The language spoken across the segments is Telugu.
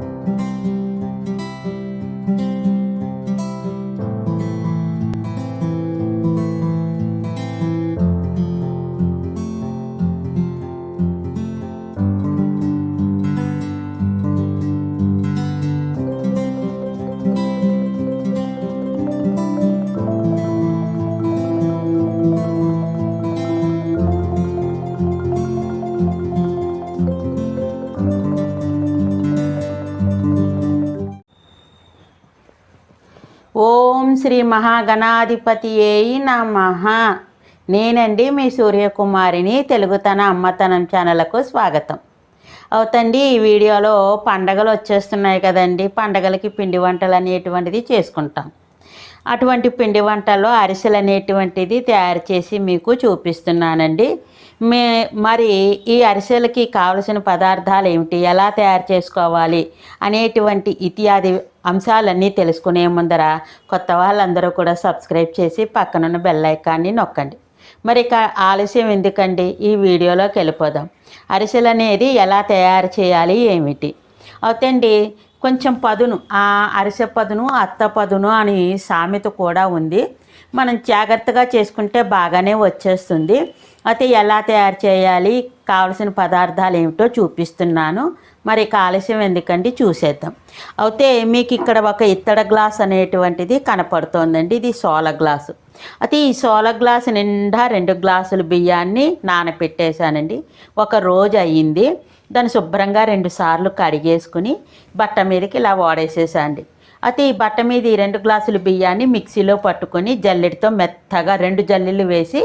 ఓం శ్రీ మహాగణాధిపతి ఏయి నమః. నేనండి మీ సూర్యకుమారిని తెలుగుతన అమ్మతనం ఛానల్కు స్వాగతం. అవుతండి ఈ వీడియోలో పండగలు వచ్చేస్తున్నాయి కదండి. పండగలకి పిండి వంటలు అనేటువంటిది చేసుకుంటాం. అటువంటి పిండి వంటల్లో అరిసెలు అనేటువంటిది తయారు చేసి మీకు చూపిస్తున్నానండి. మే మరి ఈ అరిసెలకి కావలసిన పదార్థాలు ఏమిటి? ఎలా తయారు చేసుకోవాలి? అనేటువంటి ఇత్యాది అంశాలన్నీ తెలుసుకునే ముందర కొత్త వాళ్ళందరూ కూడా సబ్స్క్రైబ్ చేసి పక్కనున్న బెల్ ఐకాన్ని నొక్కండి. మరి ఇక ఆలస్యం ఎందుకండి? ఈ వీడియోలోకి వెళ్ళిపోదాం. అరిసెలు అనేది ఎలా తయారు చేయాలి? ఏమిటి? అవుతండి కొంచెం పదును ఆ అరిసె పదును అత్త పదును అని సామెత కూడా ఉంది. మనం జాగ్రత్తగా చేసుకుంటే బాగానే వచ్చేస్తుంది. అయితే ఎలా తయారు చేయాలి? కావలసిన పదార్థాలు ఏమిటో చూపిస్తున్నాను. మరి కాలుష్యం ఎందుకండి? చూసేద్దాం. అయితే మీకు ఇక్కడ ఒక ఇత్తడ గ్లాస్ అనేటువంటిది కనపడుతోందండి. ఇది సోల గ్లాసు. అయితే ఈ సోల గ్లాస్ నిండా రెండు గ్లాసులు బియ్యాన్ని నానపెట్టేశానండి. ఒక రోజు అయ్యింది. దాన్ని శుభ్రంగా రెండు సార్లు కడిగేసుకుని బట్ట మీదకి ఇలా వాడేసేసండి అయితే ఈ బట్ట మీద ఈ రెండు గ్లాసులు బియ్యాన్ని మిక్సీలో పట్టుకొని జల్లెడితో మెత్తగా రెండు జల్లెలు వేసి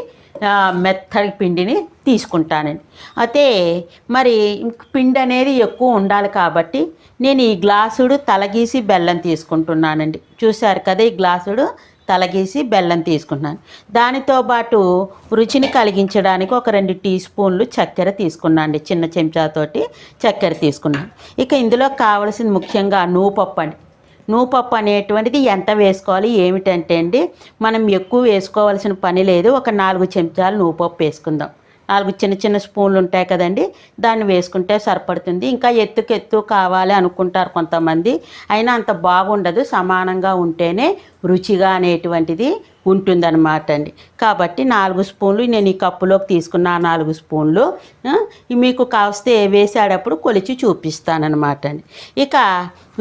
మెత్తడి పిండిని తీసుకుంటానండి అయితే మరి పిండి అనేది ఎక్కువ ఉండాలి కాబట్టి నేను ఈ గ్లాసుడు తలగీసి బెల్లం తీసుకుంటున్నానండి. చూశారు కదా ఈ గ్లాసుడు తలగీసి బెల్లం తీసుకున్నాను దానితో పాటు రుచిని కలిగించడానికి ఒక రెండు టీ స్పూన్లు చక్కెర తీసుకున్నాను అండి చిన్న చెంచాతోటి చక్కెర తీసుకున్నాను. ఇక ఇందులో కావలసింది ముఖ్యంగా నూపప్పు అండి. నూపప్పు అనేటువంటిది ఎంత వేసుకోవాలి ఏమిటంటే అండి మనం ఎక్కువ వేసుకోవాల్సిన పని లేదు. ఒక నాలుగు చెంచాలు నూపప్పు వేసుకుందాం. నాలుగు చిన్న చిన్న స్పూన్లు ఉంటాయి కదండి దాన్ని వేసుకుంటే సరిపడుతుంది. ఇంకా ఎత్తుకు ఎత్తు కావాలి అనుకుంటారు కొంతమంది. అయినా అంత బాగుండదు సమానంగా ఉంటేనే రుచిగా అనేటువంటిది ఉంటుందన్నమాట అండి. కాబట్టి నాలుగు స్పూన్లు నేను ఈ కప్పులోకి తీసుకున్న నాలుగు స్పూన్లు మీకు కావస్తే వేసేటప్పుడు కొలిచి చూపిస్తానన్నమాట అండి. ఇక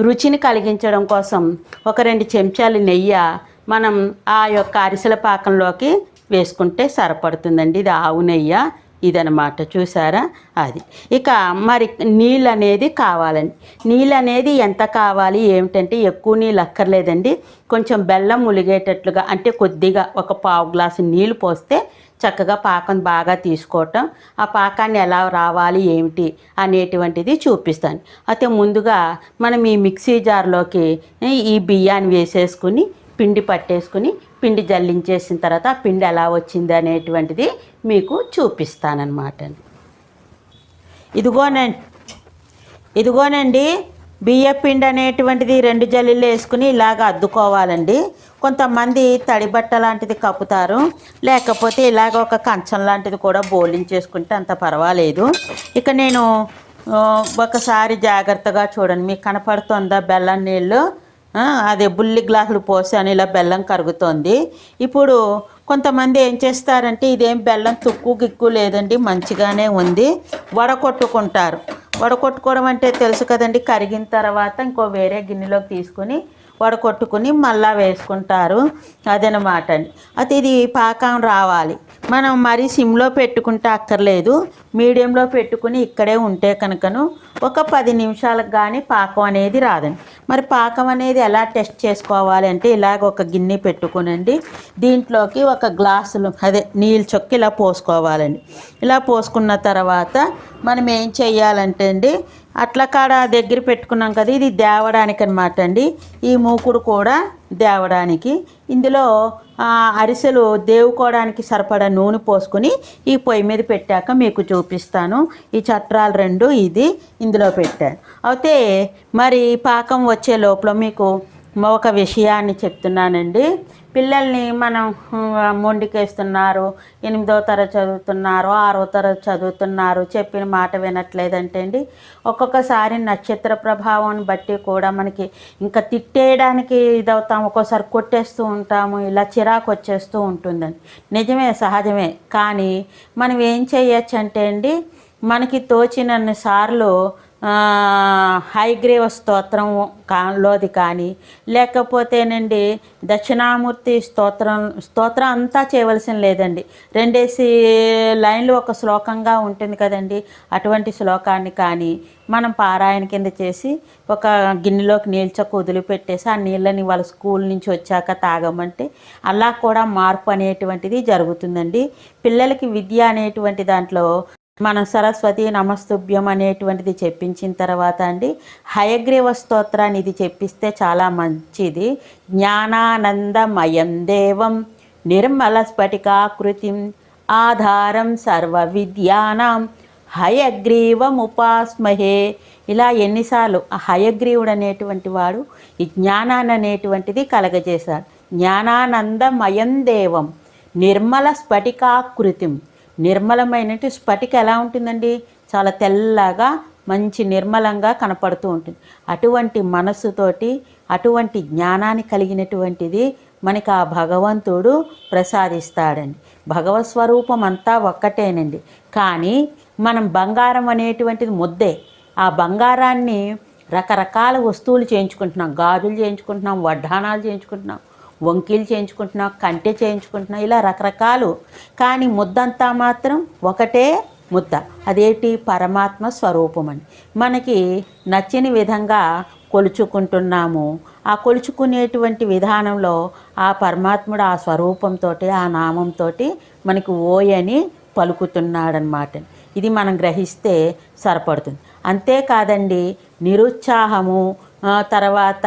రుచిని కలిగించడం కోసం ఒక రెండు చెంచాలు నెయ్యి మనం ఆ యొక్క అరిసెల పాకంలోకి వేసుకుంటే సరిపడుతుందండి. ఇది ఆవు నెయ్యి? ఇదనమాట చూసారా? అది. ఇక మరి నీళ్ళు అనేది కావాలండి. నీళ్ళు అనేది ఎంత కావాలి? ఏమిటంటే ఎక్కువ నీళ్ళు అక్కర్లేదండి. కొంచెం బెల్లం ములిగేటట్లుగా అంటే కొద్దిగా ఒక పావు గ్లాసు నీళ్ళు పోస్తే చక్కగా పాకం బాగా తీసుకోవటం ఆ పాకాన్ని ఎలా రావాలి ఏమిటి అనేటువంటిది చూపిస్తాను. అయితే ముందుగా మనం ఈ మిక్సీ జార్లోకి ఈ బియ్యాన్ని వేసేసుకుని పిండి పట్టేసుకుని పిండి జల్లించేసిన తర్వాత ఆ పిండి ఎలా వచ్చింది అనేటువంటిది మీకు చూపిస్తానన్నమాట ఇదిగోనండి. ఇదిగోనండి బియ్య పిండి అనేటువంటిది రెండు జల్లీలు వేసుకుని ఇలాగ అద్దుకోవాలండి. కొంతమంది తడిబట్ట లాంటిది కప్పుతారు. లేకపోతే ఇలాగ ఒక కంచం లాంటిది కూడా బోలించేసుకుంటే అంత పర్వాలేదు. ఇక నేను ఒకసారి జాగ్రత్తగా చూడండి. మీకు కనపడుతుందా బెల్లం నీళ్ళు? అదే బుల్లి గ్లాసులు పోసి అని ఇలా బెల్లం కరుగుతోంది. ఇప్పుడు కొంతమంది ఏం చేస్తారంటే ఇదేం బెల్లం తుక్కు గిక్కు లేదండి మంచిగానే ఉంది వడకొట్టుకుంటారు. వడకొట్టుకోవడం అంటే తెలుసు కదండి కరిగిన తర్వాత ఇంకో వేరే గిన్నెలోకి తీసుకొని వడకొట్టుకుని మళ్ళా వేసుకుంటారు. అదనమాట అండి. అయితే ఇది పాకం రావాలి. మనం మరీ సిమ్లో పెట్టుకుంటే అక్కర్లేదు. మీడియంలో పెట్టుకుని ఇక్కడే ఉంటే కనుకను ఒక పది నిమిషాలకు కానీ పాకం అనేది రాదండి. మరి పాకం అనేది ఎలా టెస్ట్ చేసుకోవాలి అంటే ఇలాగ ఒక గిన్నె పెట్టుకునండి. దీంట్లోకి ఒక గ్లాసులు అదే నీళ్ళు చొక్కి ఇలా పోసుకోవాలండి. ఇలా పోసుకున్న తర్వాత మనం ఏం చెయ్యాలంటే అండి అట్లా కాడ దగ్గర పెట్టుకున్నాం కదా ఇది దేవడానికి అనమాట అండి. ఈ మూకుడు కూడా దేవడానికి. ఇందులో అరిసెలు దేవుకోవడానికి సరిపడా నూనె పోసుకొని ఈ పొయ్యి మీద పెట్టాక మీకు చూపిస్తాను. ఈ చట్రాలు రెండు ఇది ఇందులో పెట్టాను అయితే మరి పాకం వచ్చే లోపల మీకు ఒక విషయాన్ని చెప్తున్నానండి. పిల్లల్ని మనం మొండికేస్తున్నారు ఎనిమిదో తరగతి చదువుతున్నారు ఆరో తరగతి చదువుతున్నారు చెప్పిన మాట వినట్లేదంటే అండి ఒక్కొక్కసారి నక్షత్ర ప్రభావం బట్టి కూడా మనకి ఇంకా తిట్టేయడానికి ఇదవుతాం ఒక్కోసారి కొట్టేస్తూ ఉంటాము ఇలా చిరాకు వచ్చేస్తూ ఉంటుందండి. నిజమే సహజమే. కానీ మనం ఏం చేయొచ్చు అంటే అండి మనకి తోచినన్ని సార్లు హైగ్రీవ స్తోత్రం కా- లోది కానీ లేకపోతేనండి దక్షిణామూర్తి స్తోత్రం స్తోత్రం అంతా చేయవలసిన లేదండి. రెండేసి లైన్లు ఒక శ్లోకంగా ఉంటుంది కదండి. అటువంటి శ్లోకాన్ని కానీ మనం పారాయణ కింద చేసి ఒక గిన్నెలోకి నీల్చకు వదిలిపెట్టేసి ఆ నీళ్ళని వాళ్ళ స్కూల్ నుంచి వచ్చాక తాగమంటే అలా కూడా మార్పు అనేటువంటిది జరుగుతుందండి. పిల్లలకి విద్య అనేటువంటి దాంట్లో మనం సరస్వతి నమస్తుభ్యం అనేటువంటిది చెప్పించిన తర్వాత అండి హయగ్రీవ స్తోత్రాన్ని ఇది చెప్పిస్తే చాలా మంచిది. జ్ఞానానందమయం దేవం నిర్మల స్ఫటికాకృతిం ఆధారం సర్వ విద్యానాం హయగ్రీవముపాస్మహే ఇలా ఎన్నిసార్లు ఆ హయగ్రీవుడు అనేటువంటి వాడు ఈ జ్ఞానాన్ని అనేటువంటిది కలగజేశాడు. జ్ఞానానందమయం దేవం నిర్మల స్ఫటికాకృతిం. నిర్మలమైన స్ఫటిక ఎలా ఉంటుందండి? చాలా తెల్లగా మంచి నిర్మలంగా కనపడుతూ ఉంటుంది. అటువంటి మనస్సుతోటి అటువంటి జ్ఞానాన్ని కలిగినటువంటిది మనకి ఆ భగవంతుడు ప్రసాదిస్తాడండి. భగవత్ స్వరూపం అంతా ఒక్కటేనండి. కానీ మనం బంగారం అనేటువంటిది ముద్దే. ఆ బంగారాన్ని రకరకాల వస్తువులు చేయించుకుంటున్నాం. గాజులు చేయించుకుంటున్నాం. వడ్డానాలు చేయించుకుంటున్నాం. వంకీలు చేయించుకుంటున్నా కంటె చేయించుకుంటున్నా ఇలా రకరకాలు. కానీ ముద్దంతా మాత్రం ఒకటే ముద్ద. అదేటి? పరమాత్మ స్వరూపం అని. మనకి నచ్చిన విధంగా కొలుచుకుంటున్నాము. ఆ కొలుచుకునేటువంటి విధానంలో ఆ పరమాత్ముడు ఆ స్వరూపంతో ఆ నామంతో మనకి ఓయని పలుకుతున్నాడనమాట ఇది మనం గ్రహిస్తే సరిపడుతుంది. అంతేకాదండి నిరుత్సాహము తర్వాత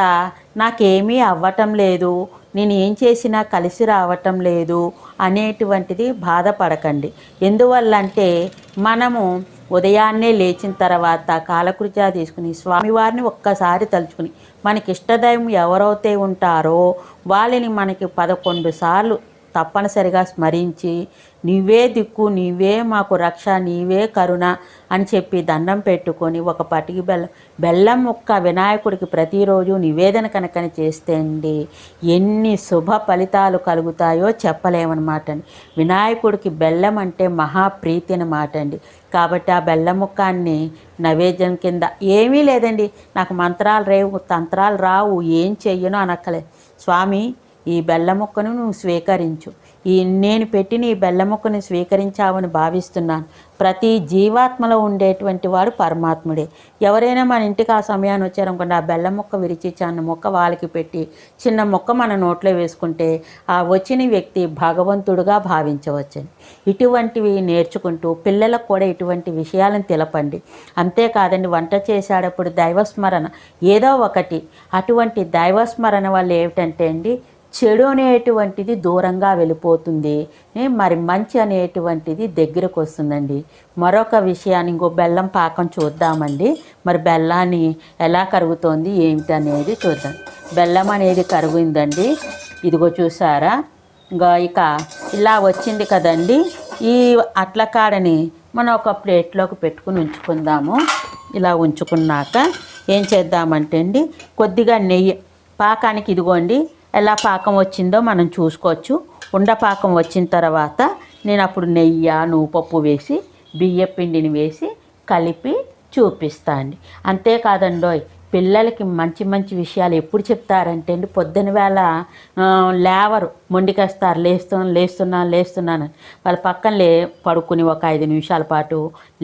నాకేమీ అవ్వటం లేదు. నేను ఏం చేసినా కలిసి రావటం లేదు అనేటువంటిది బాధపడకండి. ఎందువల్ల అంటే మనము ఉదయాన్నే లేచిన తర్వాత కాలకృత్యా తీసుకుని స్వామివారిని ఒక్కసారి తలుచుకుని మనకి ఇష్టదైవం ఎవరైతే ఉంటారో వాళ్ళని మనకి పదకొండు సార్లు తప్పనిసరిగా స్మరించి నీవే దిక్కు నీవే మాకు రక్ష నీవే కరుణ అని చెప్పి దండం పెట్టుకొని ఒక పటికి బెల్లం బెల్లం ముక్క వినాయకుడికి ప్రతిరోజు నివేదన కనుకని చేస్తే అండి ఎన్ని శుభ ఫలితాలు కలుగుతాయో చెప్పలేమన్నమాట అండి. వినాయకుడికి బెల్లం అంటే మహాప్రీతి అన్నమాట అండి. కాబట్టి ఆ బెల్లం ముక్కాన్ని నైవేద్యం కింద ఏమీ లేదండి. నాకు మంత్రాలు రేవు తంత్రాలు రావు ఏం చెయ్యను అనక్కలేదు స్వామి ఈ బెల్లముక్కను నువ్వు స్వీకరించు. ఈ నేను పెట్టిన ఈ బెల్లముక్కను స్వీకరించావని భావిస్తున్నాను. ప్రతి జీవాత్మలో ఉండేటువంటి వాడు పరమాత్ముడే. ఎవరైనా మన ఇంటికి ఆ సమయాన్ని వచ్చారనుకోండి ఆ బెల్ల ముక్క విరిచి చిన్న ముక్క వాళ్ళకి పెట్టి చిన్న ముక్క మన నోట్లో వేసుకుంటే ఆ వచ్చిన వ్యక్తి భగవంతుడుగా భావించవచ్చని. ఇటువంటివి నేర్చుకుంటూ పిల్లలకు కూడా ఇటువంటి విషయాలను తెలపండి. అంతేకాదండి వంట చేసేటప్పుడు దైవస్మరణ. ఏదో ఒకటి. అటువంటి దైవస్మరణ వల్ల ఏమిటంటే అండి చెడు అనేటువంటిది దూరంగా వెళ్ళిపోతుంది. మరి మంచి అనేటువంటిది దగ్గరకు వస్తుందండి. మరొక విషయాన్ని ఇంకో బెల్లం పాకం చూద్దామండి. మరి బెల్లాన్ని ఎలా కరుగుతోంది ఏమిటి అనేది చూద్దాం. బెల్లం అనేది కరుగుందండి. ఇదిగో చూసారా? ఇంకా ఇక ఇలా వచ్చింది కదండి. ఈ అట్ల కాడని మనం ఒక ప్లేట్లోకి పెట్టుకుని ఉంచుకుందాము. ఇలా ఉంచుకున్నాక ఏం చేద్దామంటే అండి కొద్దిగా నెయ్యి పాకానికి ఇదిగోండి ఎలా పాకం వచ్చిందో మనం చూసుకోవచ్చు. ఉండ పాకం వచ్చిన తర్వాత నేను అప్పుడు నెయ్యి నువ్వుపప్పు వేసి బియ్య పిండిని వేసి కలిపి చూపిస్తా అండి. అంతేకాదండోయ్ పిల్లలకి మంచి మంచి విషయాలు ఎప్పుడు చెప్తారంటే అండి పొద్దున వేళ లేవరు. మొండికేస్తారు లేస్తు లేస్తున్నాను లేస్తున్నాను వాళ్ళ పక్కన లే పడుకుని ఒక ఐదు నిమిషాల పాటు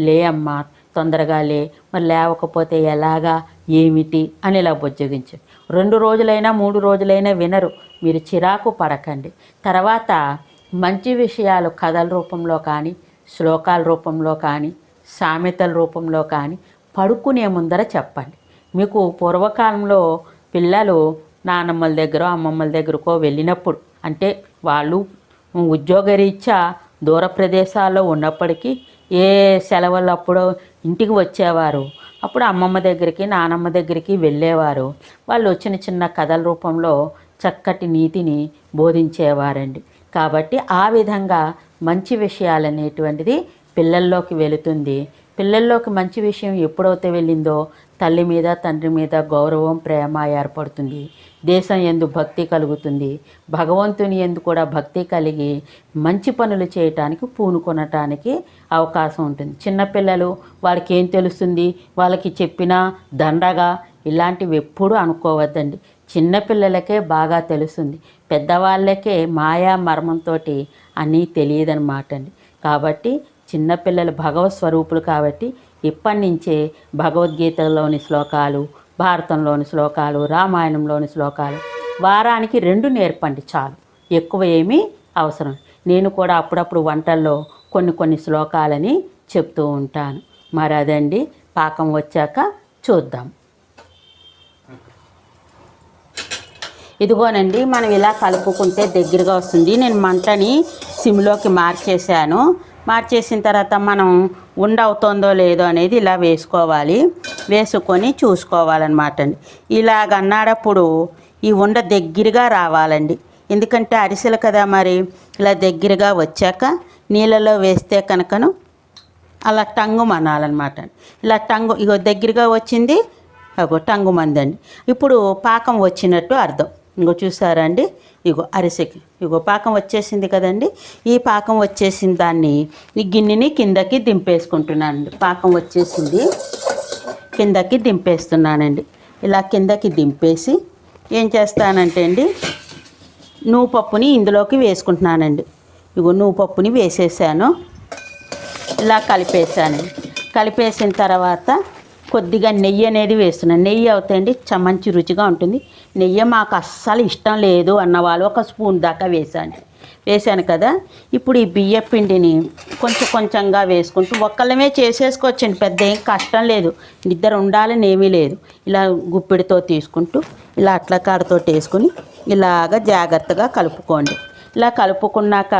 లే అమ్మా తొందరగా లే మరి లేవకపోతే ఎలాగా ఏమిటి అని ఇలా బుజ్జగించు. రెండు రోజులైనా మూడు రోజులైనా వినరు. మీరు చిరాకు పడకండి. తర్వాత మంచి విషయాలు కథల రూపంలో కానీ శ్లోకాల రూపంలో కానీ సామెతల రూపంలో కానీ పడుకునే ముందర చెప్పండి. మీకు పూర్వకాలంలో పిల్లలు నానమ్మల దగ్గర అమ్మమ్మల దగ్గరకో వెళ్ళినప్పుడు అంటే వాళ్ళు ఉద్యోగరీత్యా దూర ప్రదేశాల్లో ఉన్నప్పటికీ ఏ సెలవులు అప్పుడు ఇంటికి వచ్చేవారు? అప్పుడు అమ్మమ్మ దగ్గరికి నానమ్మ దగ్గరికి వెళ్ళేవారు. వాళ్ళు వచ్చిన చిన్న కథల రూపంలో చక్కటి నీతిని బోధించేవారండి. కాబట్టి ఆ విధంగా మంచి విషయాలు అనేటువంటిది పిల్లల్లోకి వెళుతుంది. పిల్లల్లోకి మంచి విషయం ఎప్పుడైతే వెళ్ళిందో తల్లి మీద తండ్రి మీద గౌరవం ప్రేమ ఏర్పడుతుంది. దేశం ఎందు భక్తి కలుగుతుంది. భగవంతుని ఎందు కూడా భక్తి కలిగి మంచి పనులు చేయటానికి పూనుకొనటానికి అవకాశం ఉంటుంది. చిన్నపిల్లలు వాళ్ళకి ఏం తెలుస్తుంది? వాళ్ళకి చెప్పినా దండగా ఇలాంటివి ఎప్పుడూ అనుకోవద్దండి. చిన్నపిల్లలకే బాగా తెలుస్తుంది. పెద్దవాళ్ళకే మాయా మర్మంతో అన్నీ తెలియదన్నమాట అండి కాబట్టి చిన్నపిల్లలు భగవత్ స్వరూపులు కాబట్టి ఇప్పటి నుంచే భగవద్గీతలోని శ్లోకాలు భారతంలోని శ్లోకాలు రామాయణంలోని శ్లోకాలు. వారానికి రెండు నేర్పండి చాలు. ఎక్కువ ఏమీ అవసరం. నేను కూడా అప్పుడప్పుడు వంటల్లో కొన్ని కొన్ని శ్లోకాలని చెప్తూ ఉంటాను. మరి అదండి. పాకం వచ్చాక చూద్దాం. ఇదిగోనండి మనం ఇలా కలుపుకుంటే దగ్గరగా వస్తుంది. నేను మంటని సిమ్లోకి మార్చేసాను మార్చేసిన తర్వాత మనం ఉండ అవుతుందో లేదో అనేది ఇలా వేసుకోవాలి. వేసుకొని చూసుకోవాలన్నమాట అండి. ఇలాగన్నాడప్పుడు ఈ ఉండ దగ్గరగా రావాలండి. ఎందుకంటే అరిసెలు కదా మరి. ఇలా దగ్గరగా వచ్చాక నీళ్ళలో వేస్తే కనుకను అలా టంగు మనాలన్నమాట ఇలా టంగు ఇగో దగ్గరగా వచ్చింది అగో టంగు మందండి. ఇప్పుడు పాకం వచ్చినట్టు అర్థం. ఇంకో చూసారా అండి ఇగో అరిసెకి. ఇగో పాకం వచ్చేసింది కదండి? ఈ పాకం వచ్చేసిన దాన్ని ఈ గిన్నెని కిందకి దింపేసుకుంటున్నానండి. పాకం వచ్చేసింది. కిందకి దింపేస్తున్నానండి. ఇలా కిందకి దింపేసి ఏం చేస్తానంటే అండి నువ్వు పప్పుని ఇందులోకి వేసుకుంటున్నానండి. ఇగో నువ్వు పప్పుని వేసేసాను. ఇలా కలిపేసాను కలిపేసిన తర్వాత కొద్దిగా నెయ్యి అనేది వేస్తున్నాను నెయ్యి అవుతాయండి చ మంచి రుచిగా ఉంటుంది. నెయ్యి మాకు అస్సలు ఇష్టం లేదు అన్న వాళ్ళు ఒక స్పూన్ దాకా వేసాను. వేసాను కదా ఇప్పుడు ఈ బియ్య పిండిని కొంచెం కొంచెంగా వేసుకుంటూ ఒక్కళ్ళమే చేసేసుకోవచ్చండి పెద్ద ఏం కష్టం లేదు. ఇద్దరు ఉండాలని ఏమీ లేదు. ఇలా గుప్పిడితో తీసుకుంటూ ఇలా అట్ల కాడతో వేసుకుని ఇలాగ జాగ్రత్తగా కలుపుకోండి. ఇలా కలుపుకున్నాక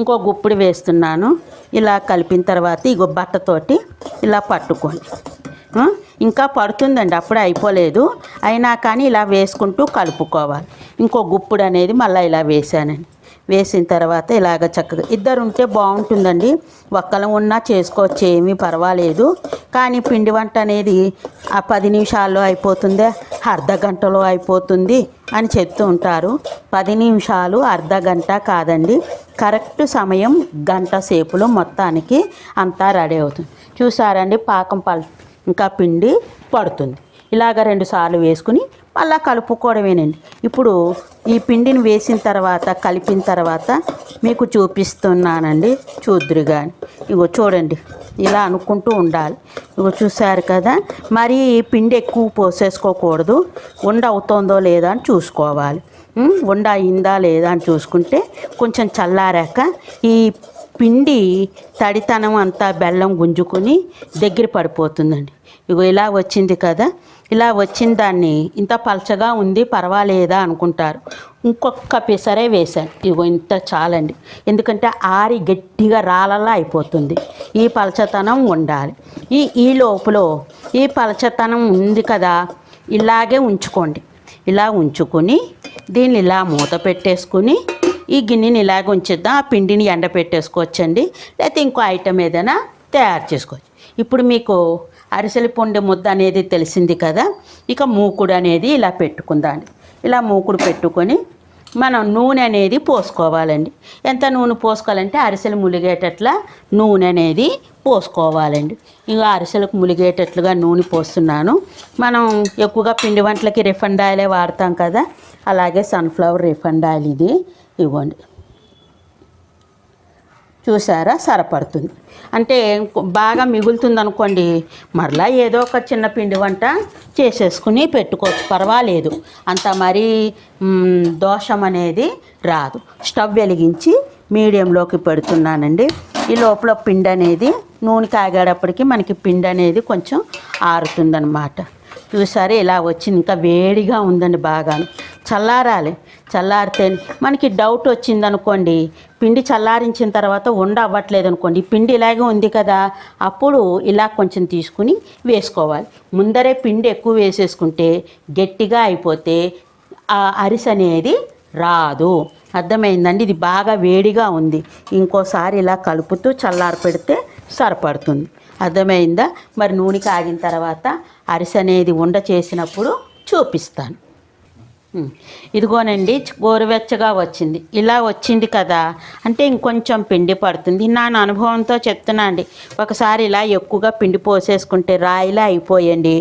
ఇంకో గుప్పిడి వేస్తున్నాను. ఇలా కలిపిన తర్వాత ఇగో బట్టతోటి ఇలా పట్టుకోండి. ఇంకా పడుతుందండి అప్పుడే అయిపోలేదు. అయినా కానీ ఇలా వేసుకుంటూ కలుపుకోవాలి. ఇంకో గుప్పుడు అనేది మళ్ళీ ఇలా వేసానండి వేసిన తర్వాత ఇలాగ చక్కగా ఇద్దరు ఉంటే బాగుంటుందండి. ఒక్కలం ఉన్నా చేసుకోవచ్చు ఏమీ పర్వాలేదు. కానీ పిండి వంట అనేది ఆ పది నిమిషాల్లో అయిపోతుంది అర్ధ గంటలో అయిపోతుంది అని చెప్తూ ఉంటారు. పది నిమిషాలు అర్ధ గంట కాదండి కరెక్ట్ సమయం గంట సేపులో మొత్తానికి అంతా రెడీ అవుతుంది. చూసారండి పాకం పల్ ఇంకా పిండి పడుతుంది. ఇలాగ రెండు సార్లు వేసుకుని మళ్ళీ కలుపుకోవడమేనండి. ఇప్పుడు ఈ పిండిని వేసిన తర్వాత కలిపిన తర్వాత మీకు చూపిస్తున్నానండి. చూద్దురు కానీ ఇగో చూడండి. ఇలా అనుకుంటూ ఉండాలి. ఇగో చూసారు కదా? మరి ఈ పిండి ఎక్కువ పోసేసుకోకూడదు. ఉండ అవుతుందో లేదా అని చూసుకోవాలి. ఉండ అయిందా లేదా అని చూసుకుంటే కొంచెం చల్లారాక ఈ పిండి తడితనం అంతా బెల్లం గుంజుకొని దగ్గర పడిపోతుందండి. ఇగో ఇలా వచ్చింది కదా. ఇలా వచ్చిన దాన్ని ఇంత పలచగా ఉంది పర్వాలేదా అనుకుంటారు. ఇంకొక పిసరే వేశాను. ఇగో ఇంత చాలండి. ఎందుకంటే ఆరి గట్టిగా రాలలా అయిపోతుంది. ఈ పలచతనం ఉండాలి. ఈ ఈ లోపల ఈ పలచతనం ఉంది కదా ఇలాగే ఉంచుకోండి. ఇలా ఉంచుకొని దీన్ని ఇలా మూత పెట్టేసుకుని ఈ గిన్నెని ఇలాగ ఉంచేద్దాం ఆ పిండిని ఎండ పెట్టేసుకోవచ్చండి. లేకపోతే ఇంకో ఐటెం ఏదైనా తయారు చేసుకోవచ్చు. ఇప్పుడు మీకు అరిసెల పొండి ముద్ద అనేది తెలిసింది కదా? ఇక మూకుడు అనేది ఇలా పెట్టుకుందాం ఇలా మూకుడు పెట్టుకొని మనం నూనె అనేది పోసుకోవాలండి. ఎంత నూనె పోసుకోవాలంటే అరిసెలు ములిగేటట్లా నూనె అనేది పోసుకోవాలండి. ఇక అరిసెలకు ములిగేటట్లుగా నూనె పోస్తున్నాను. మనం ఎక్కువగా పిండి వంటలకి రిఫండ్ ఆయిలే వాడతాం కదా? అలాగే సన్ఫ్లవర్ రిఫండ్ ఆయిల్ ఇది. ఇవ్వండి. చూసారా? సరిపడుతుంది. అంటే బాగా మిగులుతుంది అనుకోండి మరలా ఏదో ఒక చిన్న పిండి వంట చేసేసుకుని పెట్టుకోవచ్చు. పర్వాలేదు. అంత మరీ దోషం అనేది రాదు. స్టవ్ వెలిగించి మీడియంలోకి పెడుతున్నానండి. ఈ లోపల పిండి అనేది నూనె కాగేటప్పటికి మనకి పిండి అనేది కొంచెం ఆరుతుందన్నమాట. చూసారు? ఇలా వచ్చింది. ఇంకా వేడిగా ఉందండి బాగా చల్లారాలి. చల్లారితే మనకి డౌట్ వచ్చింది అనుకోండి పిండి చల్లారించిన తర్వాత ఉండ అవ్వట్లేదు అనుకోండి పిండి ఇలాగే ఉంది కదా అప్పుడు ఇలా కొంచెం తీసుకుని వేసుకోవాలి. ముందరే పిండి ఎక్కువ వేసేసుకుంటే గట్టిగా అయిపోతే ఆ అరిసె అనేది రాదు. అర్థమైందండి? ఇది బాగా వేడిగా ఉంది. ఇంకోసారి ఇలా కలుపుతూ చల్లారి పెడితే సరిపడుతుంది. అర్థమైందా? మరి నూనె కాగిన తర్వాత అరిసె అనేది ఉండ చేసినప్పుడు చూపిస్తాను. ఇదిగోనండి గోరువెచ్చగా వచ్చింది. ఇలా వచ్చింది కదా అంటే ఇంకొంచెం పిండి పడుతుంది. నా అనుభవంతో చెప్తున్నా అండి ఒకసారి ఇలా ఎక్కువగా పిండి పోసేసుకుంటే రాయిలా అయిపోయండి.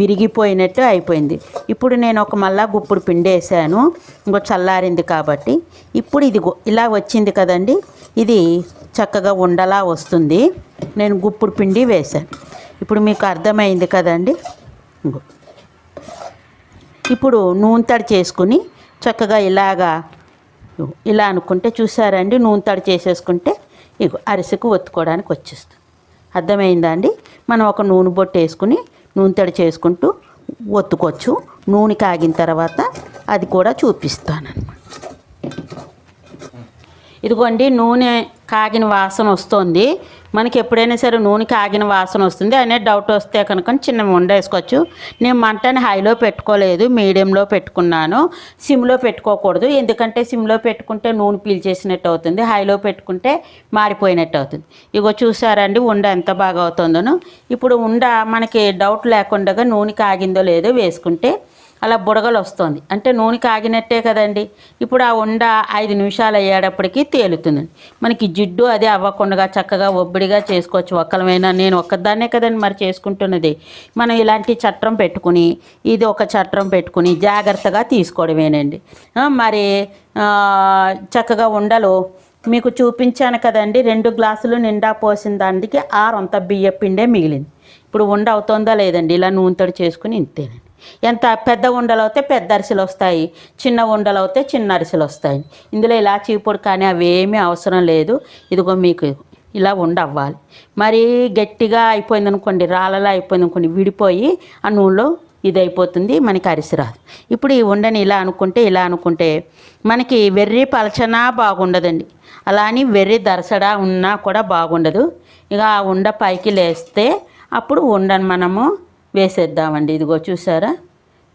విరిగిపోయినట్టు అయిపోయింది. ఇప్పుడు నేను ఒక మళ్ళా గుప్పుడు పిండి వేసాను. ఇంకో చల్లారింది కాబట్టి. ఇప్పుడు ఇదిగో ఇలా వచ్చింది కదండి ఇది చక్కగా ఉండలా వస్తుంది. నేను గుప్పుడు పిండి వేశాను. ఇప్పుడు మీకు అర్థమైంది కదండి ఇంకో. ఇప్పుడు నూనె తడి చేసుకుని చక్కగా ఇలాగా ఇలా అనుకుంటే చూసారండి నూనె తడి చేసేసుకుంటే ఇగో అరిసెకు ఒత్తుకోవడానికి వచ్చేస్తుంది. అర్థమైందా అండి? మనం ఒక నూనె బొట్టు వేసుకుని నూనె తడి చేసుకుంటూ ఒత్తుకోవచ్చు. నూనె కాగిన తర్వాత అది కూడా చూపిస్తానన్నమాట. ఇదిగోండి నూనె కాగిన వాసన వస్తుంది. మనకి ఎప్పుడైనా సరే నూనె కాగిన వాసన వస్తుంది అనే డౌట్ వస్తే కనుక చిన్న ఉండ వేసుకోవచ్చు. నేను మంటని హైలో పెట్టుకోలేదు మీడియంలో పెట్టుకున్నాను. సిమ్లో పెట్టుకోకూడదు ఎందుకంటే సిమ్లో పెట్టుకుంటే నూనె పీల్చేసినట్టు అవుతుంది హైలో పెట్టుకుంటే మాడిపోయినట్టు అవుతుంది. ఇగో చూసారండి ఉండ ఎంత బాగా అవుతుందోను. ఇప్పుడు ఉండ మనకి డౌట్ లేకుండా నూనె కాగిందో లేదో వేసుకుంటే అలా బుడగలు వస్తుంది. అంటే నూనె కాగినట్టే కదండి. ఇప్పుడు ఆ ఉండ ఐదు నిమిషాలు అయ్యేటప్పటికి తేలుతుందండి మనకి జిడ్డు అది అవ్వకుండా చక్కగా ఒబ్బడిగా చేసుకోవచ్చు. ఒక్కలమైనా నేను ఒక్కదాన్నే కదండి మరి చేసుకుంటున్నది. మనం ఇలాంటి చట్రం పెట్టుకుని ఇది ఒక చట్రం పెట్టుకుని జాగ్రత్తగా తీసుకోవడమేనండి. మరి చక్కగా ఉండలు మీకు చూపించాను కదండి. రెండు గ్లాసులు నిండా పోసిన దానికి ఆరొంత బియ్య పిండే మిగిలింది. ఇప్పుడు ఉండ అవుతుందా లేదండి? ఇలా నూనెతోడు చేసుకుని ఇంతేనండి. ఎంత పెద్ద ఉండలు అయితే పెద్ద అరిసెలు వస్తాయి చిన్న ఉండలు అయితే చిన్న అరిసెలు వస్తాయి. ఇందులో ఇలా చీపుడు కానీ అవి ఏమీ అవసరం లేదు. ఇదిగో మీకు ఇలా ఉండవ్వాలి. మరీ గట్టిగా అయిపోయింది అనుకోండి రాళ్ళలా అయిపోయింది అనుకోండి విడిపోయి ఆ నూనెలో ఇది అయిపోతుంది మనకి అరిసి రాదు. ఇప్పుడు ఈ ఉండని ఇలా అనుకుంటే ఇలా అనుకుంటే మనకి వెర్రి పలచనా బాగుండదండి. అలా అని వెర్రి దరసడా ఉన్నా కూడా బాగుండదు. ఇక ఆ ఉండ పైకి లేస్తే అప్పుడు ఉండను మనము వేసేద్దామండి. ఇదిగో చూసారా?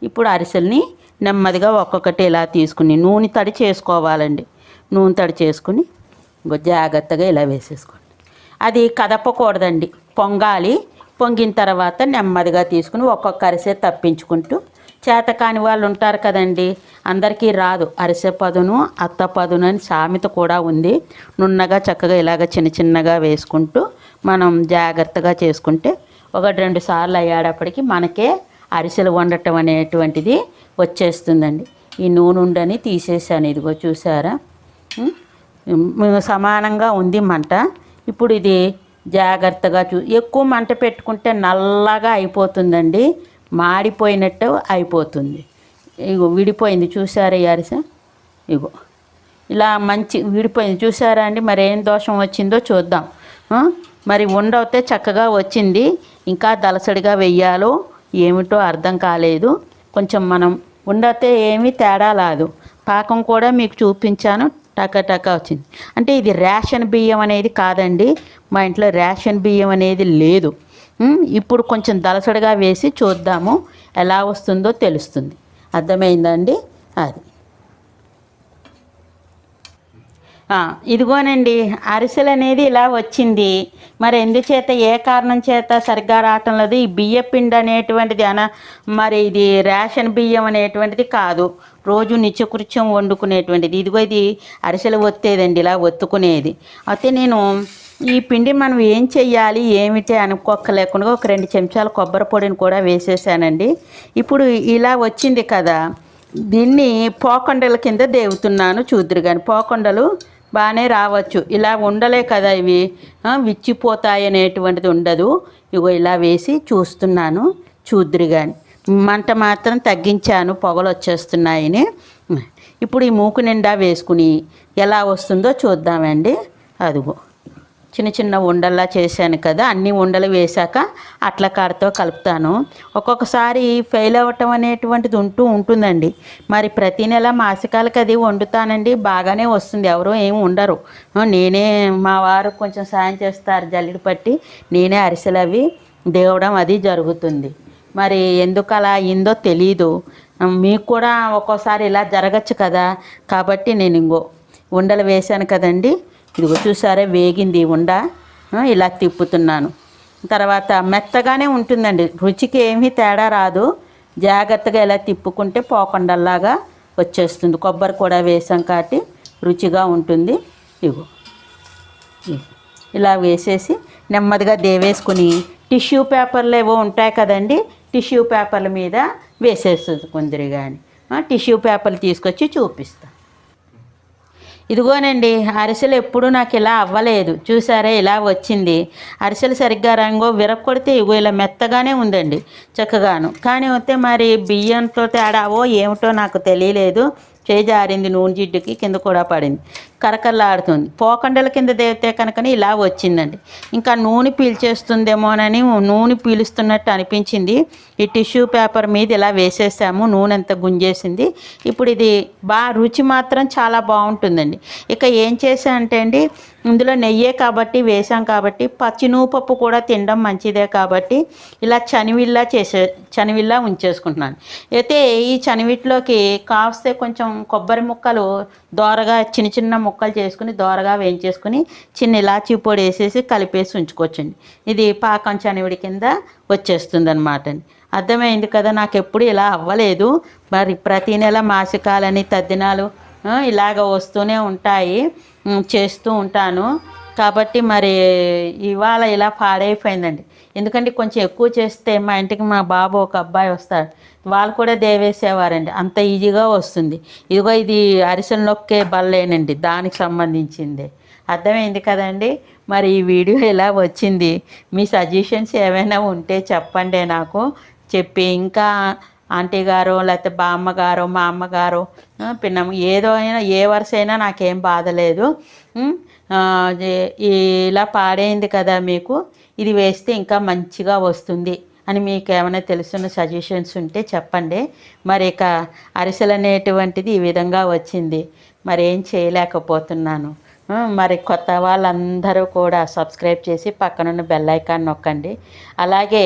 ఇప్పుడు అరిసెల్ని నెమ్మదిగా ఒక్కొక్కటి ఇలా తీసుకుని నూనె తడి చేసుకోవాలండి. నూనె తడి చేసుకుని ఇంకో జాగ్రత్తగా ఇలా వేసేసుకోండి. అది కదపకూడదండి. పొంగాలి. పొంగిన తర్వాత నెమ్మదిగా తీసుకుని ఒక్కొక్క అరిసె తప్పించుకుంటూ చేతకాని వాళ్ళు ఉంటారు కదండి. అందరికీ రాదు. అరిసె పదును అత్త పదును అని సామెత కూడా ఉంది. నున్నగా చక్కగా ఇలాగ చిన్న చిన్నగా వేసుకుంటూ మనం జాగ్రత్తగా చేసుకుంటే ఒకటి రెండు సార్లు అయ్యేటప్పటికి మనకే అరిసెలు వండటం అనేటువంటిది వచ్చేస్తుందండి. ఈ నూనె ఉండని తీసేసాను ఇదిగో చూసారా? సమానంగా ఉంది మంట. ఇప్పుడు ఇది జాగ్రత్తగా చూ ఎక్కువ మంట పెట్టుకుంటే నల్లగా అయిపోతుందండి. మాడిపోయినట్టు అయిపోతుంది. ఇగో విడిపోయింది చూసారా ఈ అరిసె? ఇగో ఇలా మంచి విడిపోయింది. చూసారా అండి మరి ఏం దోషం వచ్చిందో చూద్దాం. మరి ఉండవుతే చక్కగా వచ్చింది. ఇంకా దలసడిగా వెయ్యాలో ఏమిటో అర్థం కాలేదు. కొంచెం మనం ఉండతే ఏమీ తేడా రాదు. పాకం కూడా మీకు చూపించాను. టక వచ్చింది. అంటే ఇది రేషన్ బియ్యం అనేది కాదండి. మా ఇంట్లో రేషన్ బియ్యం అనేది లేదు. ఇప్పుడు కొంచెం దలసడిగా వేసి చూద్దాము. ఎలా వస్తుందో తెలుస్తుంది. అర్థమైందండి? అది ఆ, ఇదిగోనండి అరిసెలు అనేది ఇలా వచ్చింది. మరి ఎందుచేత ఏ కారణం చేత సరిగ్గా రావటం లేదు? ఈ బియ్య పిండి అనేటువంటిది అన మరి ఇది రేషన్ బియ్యం అనేటువంటిది కాదు. రోజు నిత్యకృత్యం వండుకునేటువంటిది. ఇదిగో ఇది అరిసెలు ఒత్తేదండి ఇలా ఒత్తుకునేది. అయితే నేను ఈ పిండి మనం ఏం చెయ్యాలి ఏమిటి అనుకోక్కలేకుండా ఒక రెండు చెంచాల కొబ్బరి పొడిని కూడా వేసేసానండి. ఇప్పుడు ఇలా వచ్చింది కదా దీన్ని పోకొండల కింద దేవుతున్నాను చూద్దరు కానీ పోకొండలు బాగానే రావచ్చు. ఇలా ఉండలే కదా ఇవి. విచ్చిపోతాయి అనేటువంటిది ఉండదు. ఇగో ఇలా వేసి చూస్తున్నాను చూద్దరు కానీ మంట మాత్రం తగ్గించాను. పొగలు వచ్చేస్తున్నాయని. ఇప్పుడు ఈ మూకు నిండా వేసుకుని ఎలా వస్తుందో చూద్దామండి. అదిగో. చిన్న చిన్న ఉండల్లా చేశాను కదా అన్ని ఉండలు వేశాక అట్ల కాడతో కలుపుతాను. ఒక్కొక్కసారి ఫెయిల్ అవ్వటం అనేటువంటిది ఉంటూ ఉంటుందండి. మరి ప్రతి నెల మాసికాలకి అది వండుతానండి బాగానే వస్తుంది. ఎవరు ఏమి ఉండరు. నేనే మా వారు కొంచెం సాయం చేస్తారు జల్లిడి పట్టి నేనే అరిసెలు అవి దేవడం అది జరుగుతుంది. మరి ఎందుకు అలా అయిందో తెలీదు. మీకు కూడా ఒక్కోసారి ఇలా జరగచ్చు కదా కాబట్టి నేను ఇంకో ఉండలు వేశాను కదండి. ఇదిగో చూసారా వేగింది ఉండ. ఇలా తిప్పుతున్నాను. తర్వాత మెత్తగానే ఉంటుందండి. రుచికి ఏమీ తేడా రాదు. జాగ్రత్తగా ఇలా తిప్పుకుంటే పోకుండల్లాగా వచ్చేస్తుంది. కొబ్బరి కూడా వేసాం కాబట్టి రుచిగా ఉంటుంది. ఇగో ఇలా వేసేసి నెమ్మదిగా దేవేసుకుని టిష్యూ పేపర్లు ఏవో ఉంటాయి కదండి టిష్యూ పేపర్ల మీద వేసేస్తుంది కొందరు కానీ టిష్యూ పేపర్లు తీసుకొచ్చి చూపిస్తాను ఇదిగోనండి అరిసెలు ఎప్పుడూ నాకు ఇలా అవ్వలేదు. చూసారా ఇలా వచ్చింది. అరిసెలు సరిగ్గా రంగు విరక్కొడితే ఇగో ఇలా మెత్తగానే ఉందండి చక్కగాను. కానీ వస్తే మరి బియ్యంతో తేడావో ఏమిటో నాకు తెలియలేదు. చేజారింది నూనె జిడ్డుకి కింద కూడా పడింది. కరకరలాడుతుంది. పోకండల కింద దేవితే కనుకని ఇలా వచ్చిందండి. ఇంకా నూనె పీల్చేస్తుందేమోనని నూనె పీలుస్తున్నట్టు అనిపించింది. ఈ టిష్యూ పేపర్ మీద ఇలా వేసేసాము. నూనె అంత గుంజేసింది. ఇప్పుడు ఇది బాగా రుచి మాత్రం చాలా బాగుంటుందండి. ఇక ఏం చేసా అంటే అండి ఇందులో నెయ్యే కాబట్టి వేసాం కాబట్టి పచ్చినూపప్పు కూడా తినడం మంచిదే కాబట్టి ఇలా చనివిల్లా చేసే చనివిల్లా ఉంచేసుకుంటున్నాను. అయితే ఈ చనివిట్లోకి కాస్తే కొంచెం కొబ్బరి ముక్కలు దోరగా చిన్న చిన్న ముక్కలు చేసుకుని దోరగా వేయించేసుకుని చిన్న ఇలాచీ పొడి వేసేసి కలిపేసి ఉంచుకోవచ్చండి. ఇది పాకం చనివిడి కింద వచ్చేస్తుంది అనమాట అర్థమైంది కదా నాకు ఎప్పుడు ఇలా అవ్వలేదు. మరి ప్రతి నెల మాసికాలని తద్దినాలు ఇలాగ వస్తూనే ఉంటాయి. చేస్తూ ఉంటాను. కాబట్టి మరి ఇవాళ ఇలా పాడైపోయిందండి. ఎందుకంటే కొంచెం ఎక్కువ చేస్తే మా ఇంటికి మా బాబు ఒక అబ్బాయి వస్తాడు. వాళ్ళు కూడా దేవేసేవారండి. అంత ఈజీగా వస్తుంది. ఇదిగో ఇది అరిసెలు నొక్కే బల్లేనండి దానికి సంబంధించింది. అర్థమైంది కదండి? మరి ఈ వీడియో ఎలా వచ్చింది? మీ సజెషన్స్ ఏమైనా ఉంటే చెప్పండి నాకు. చెప్పి ఇంకా ఆంటీ గారు లేకపోతే బామ్మ గారు మా అమ్మగారు పిన్నమ్మ ఏదో అయినా ఏ వరుస అయినా నాకేం బాధ లేదు. ఇలా పాడైంది కదా మీకు. ఇది వేస్తే ఇంకా మంచిగా వస్తుంది. అని మీకు ఏమైనా తెలుసున్న సజెషన్స్ ఉంటే చెప్పండి. మరి ఇక అరిసెలు అనేటువంటిది ఈ విధంగా వచ్చింది. మరి ఏం చేయలేకపోతున్నాను. మరి కొత్త వాళ్ళందరూ కూడా సబ్స్క్రైబ్ చేసి పక్కనున్న బెల్ ఐకాన్ నొక్కండి. అలాగే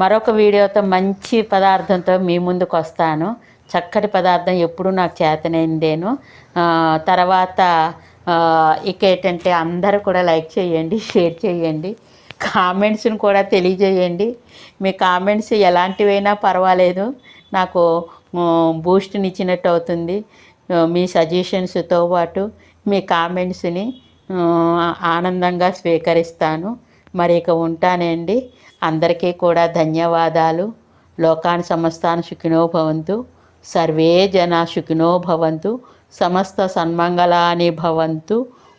మరొక వీడియోతో మంచి పదార్థంతో మీ ముందుకు వస్తాను. చక్కటి పదార్థం ఎప్పుడు నాకు చేతనైందేను. తర్వాత ఇక ఏంటంటే అందరూ కూడా లైక్ చేయండి షేర్ చేయండి. కామెంట్స్ని కూడా తెలియజేయండి. మీ కామెంట్స్ ఎలాంటివైనా పర్వాలేదు. నాకు బూస్ట్ని ఇచ్చినట్టు అవుతుంది. మీ సజెషన్స్తో పాటు మీ కామెంట్స్ని ఆనందంగా స్వీకరిస్తాను. మరి ఇక ఉంటానండి. అందరికీ కూడా ధన్యవాదాలు. లోకాన్ సమస్తాన్ సుఖినో భవంతు. సర్వే జన సుఖినో భవంతు. సమస్త సన్మంగళాని భవంతు.